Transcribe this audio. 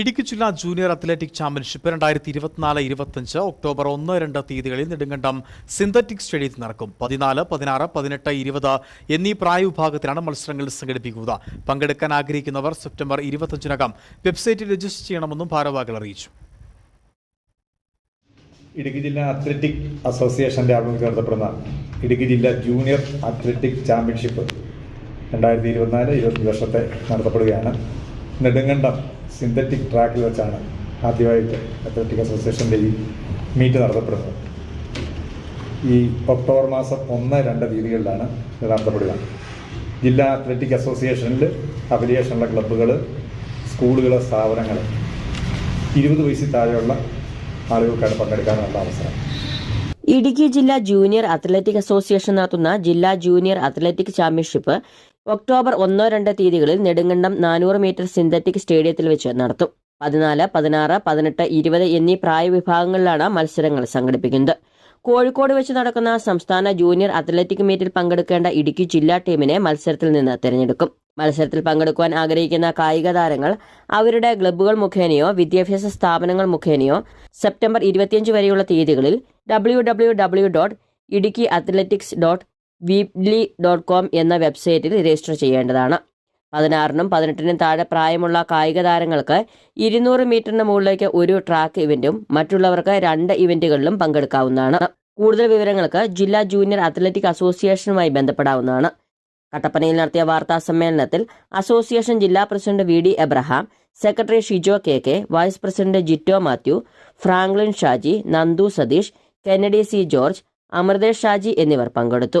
ഇടുക്കി ജില്ലാ junior athletic championship രണ്ടായിരത്തി ഇരുപത്തിനാല് ഇരുപത്തഞ്ച് ഒക്ടോബർ ഒന്ന് രണ്ട് തീയതികളിൽ നെടുങ്കണ്ടം സിന്തറ്റിക് സ്റ്റേഡിയത്തിൽ നടക്കും. പതിനാല് പതിനാറ് പതിനെട്ട് ഇരുപത് എന്നീ പ്രായവിഭാഗത്തിലാണ് മത്സരങ്ങൾ സംഘടിപ്പിക്കുക. പങ്കെടുക്കാൻ ആഗ്രഹിക്കുന്നവർ സെപ്റ്റംബർ ഇരുപത്തഞ്ചിനകം വെബ്സൈറ്റിൽ രജിസ്റ്റർ ചെയ്യണമെന്നും ഭാരവാഹികൾ അറിയിച്ചു. ഇടുക്കി ജില്ലാ അത്ലറ്റിക് അസോസിയേഷന്റെ ആഭിമുഖ്യത്തിൽ നടത്തപ്പെടുന്ന ഇടുക്കി ജില്ലാ ജൂനിയർ അത്ലറ്റിക് ചാമ്പ്യൻഷിപ്പ് രണ്ടായിരത്തി ഇരുപത്തിനാല് ഇരുപത്തി വർഷത്തെ നടത്തപ്പെടുകയാണ്. നെടുങ്കണ്ടം സിന്തറ്റിക് ട്രാക്കിൽ വെച്ചാണ് ആദ്യമായിട്ട് അത്ലറ്റിക് അസോസിയേഷന്റെ ഈ മീറ്റ് നടത്തപ്പെടുന്നത്. ഈ ഒക്ടോബർ മാസം ഒന്ന് രണ്ട് തീയതികളിലാണ് ഇത് നടത്തപ്പെടുക. ജില്ലാ അത്ലറ്റിക് അസോസിയേഷനിൽ അഫിലിയേഷനുള്ള ക്ലബ്ബുകൾ സ്കൂളുകൾ സ്ഥാപനങ്ങൾ ഇരുപത് വയസ്സിൽ താഴെയുള്ള ആളുകൾക്കാണ് പങ്കെടുക്കാനുള്ള അവസരം. ഇടുക്കി ജില്ലാ ജൂനിയർ അത്ലറ്റിക് അസോസിയേഷൻ നടത്തുന്ന ജില്ലാ ജൂനിയർ അത്ലറ്റിക് ചാമ്പ്യൻഷിപ്പ് ഒക്ടോബർ ഒന്നോ രണ്ടോ തീയതികളിൽ നെടുങ്കണ്ടം നാനൂറ് മീറ്റർ സിന്തറ്റിക് സ്റ്റേഡിയത്തിൽ വെച്ച് നടത്തും. പതിനാല് പതിനാറ് പതിനെട്ട് ഇരുപത് എന്നീ പ്രായവിഭാഗങ്ങളിലാണ് മത്സരങ്ങൾ സംഘടിപ്പിക്കുന്നത്. കോഴിക്കോട് വെച്ച് നടക്കുന്ന സംസ്ഥാന ജൂനിയർ അത്ലറ്റിക് മീറ്റിൽ പങ്കെടുക്കേണ്ട ഇടുക്കി ജില്ലാ ടീമിനെ മത്സരത്തിൽ നിന്ന് തിരഞ്ഞെടുക്കും. മത്സരത്തിൽ പങ്കെടുക്കുവാൻ ആഗ്രഹിക്കുന്ന കായിക താരങ്ങൾ അവരുടെ ക്ലബ്ബുകൾ മുഖേനയോ വിദ്യാഭ്യാസ സ്ഥാപനങ്ങൾ മുഖേനയോ സെപ്റ്റംബർ ഇരുപത്തിയഞ്ച് വരെയുള്ള തീയതികളിൽ W W W dot Idukki athletics dot Weebly dot com എന്ന വെബ്സൈറ്റിൽ രജിസ്റ്റർ ചെയ്യേണ്ടതാണ്. പതിനാറിനും പതിനെട്ടിനും താഴെ പ്രായമുള്ള കായിക താരങ്ങൾക്ക് ഇരുന്നൂറ് മീറ്ററിന് മുകളിലേക്ക് ഒരു ട്രാക്ക് ഇവന്റും മറ്റുള്ളവർക്ക് രണ്ട് ഇവന്റുകളിലും പങ്കെടുക്കാവുന്നതാണ്. കൂടുതൽ വിവരങ്ങൾക്ക് ജില്ലാ ജൂനിയർ അത്ലറ്റിക് അസോസിയേഷനുമായി ബന്ധപ്പെടാവുന്നതാണ്. കട്ടപ്പനയിൽ നടത്തിയ വാർത്താ സമ്മേളനത്തിൽ അസോസിയേഷൻ ജില്ലാ president V D Abraham secretary Shijo K K vice president Jito Mathew Franklin Shaji Nandu Satheesh Kennedy C George Amruthesh Shaji എന്നിവർ പങ്കെടുത്തു.